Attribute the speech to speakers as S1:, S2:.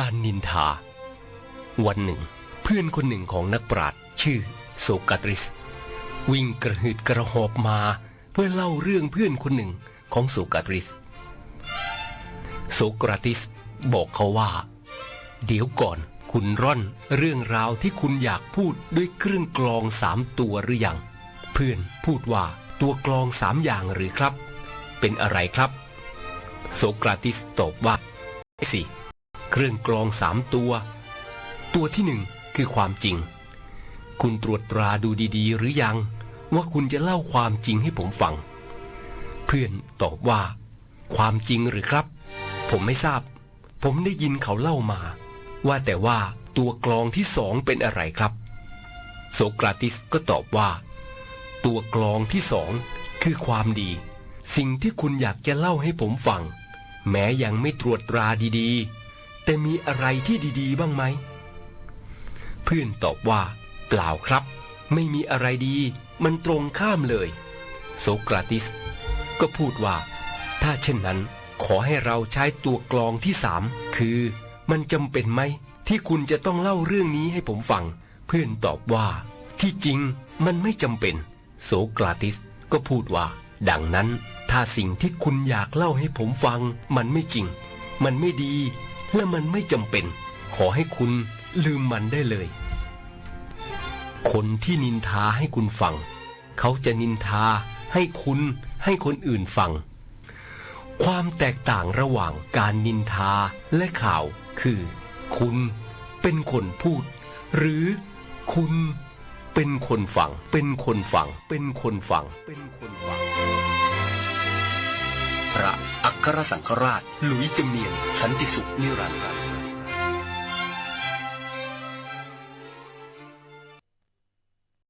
S1: การนินทา วันหนึ่ง เพื่อนคนหนึ่งของนักปราชญ์ชื่อโซกราติส วิ่งกระหืดกระหอบมาเพื่อเล่าเรื่องเพื่อนคนหนึ่งของโซกราติส โซกราติสบอกเขาว่า เดี๋ยวก่อนคุณร่อนเรื่องราวที่คุณอยากพูดด้วยเครื่องกลองสามตัวหรือยัง เพื่อนพูดว่าตัวกลองสามอย่างหรือครับ เป็นอะไรครับ โซกราติสตอบว่าสิ เครื่องกลองสามตัว ตัวที่หนึ่งคือความจริง คุณตรวจตราดูดีๆ หรือยัง ว่าคุณจะเล่าความจริงให้ผมฟัง เพื่อนตอบว่า ความจริงหรือครับ ผมไม่ทราบ ผมได้ยินเขาเล่ามา ว่าแต่ว่าตัวกลองที่สองเป็นอะไรครับ โสกราติสก็ตอบว่า ตัวกลองที่สองคือความดี สิ่งที่คุณอยากจะเล่าให้ผมฟัง แม้ยังไม่ตรวจตราดีๆ แต่มีอะไรที่ดีๆ บ้างไหม เพื่อนตอบว่า เปล่าครับ ไม่มีอะไรดี มันตรงข้ามเลย โสกราติส ก็พูดว่า ถ้าเช่นนั้น ขอให้เราใช้ตัวกลองที่สามคือมันจำเป็นไหม ที่คุณจะต้องเล่าเรื่องนี้ให้ผมฟัง เพื่อนตอบว่า ที่จริงมันไม่จำเป็น โสกราติสก็พูดว่า ดังนั้น ถ้าสิ่งที่คุณอยากเล่าให้ผมฟัง มันไม่จริง มันไม่ดี และมันไม่จำเป็น ขอให้คุณลืมมันได้เลย คนที่นินทาให้คุณฟัง เขาจะนินทาให้คุณให้คนอื่นฟัง ความแตกต่างระหว่างการนินทาและข่าวคือ คุณเป็นคนพูด หรือคุณเป็นคนฟัง เป็นคนฟัง เป็นคนฟัง เป็นคนฟัง พระอัครสังฆราช หลุยจำเนียน สันติสุขนิรันดร์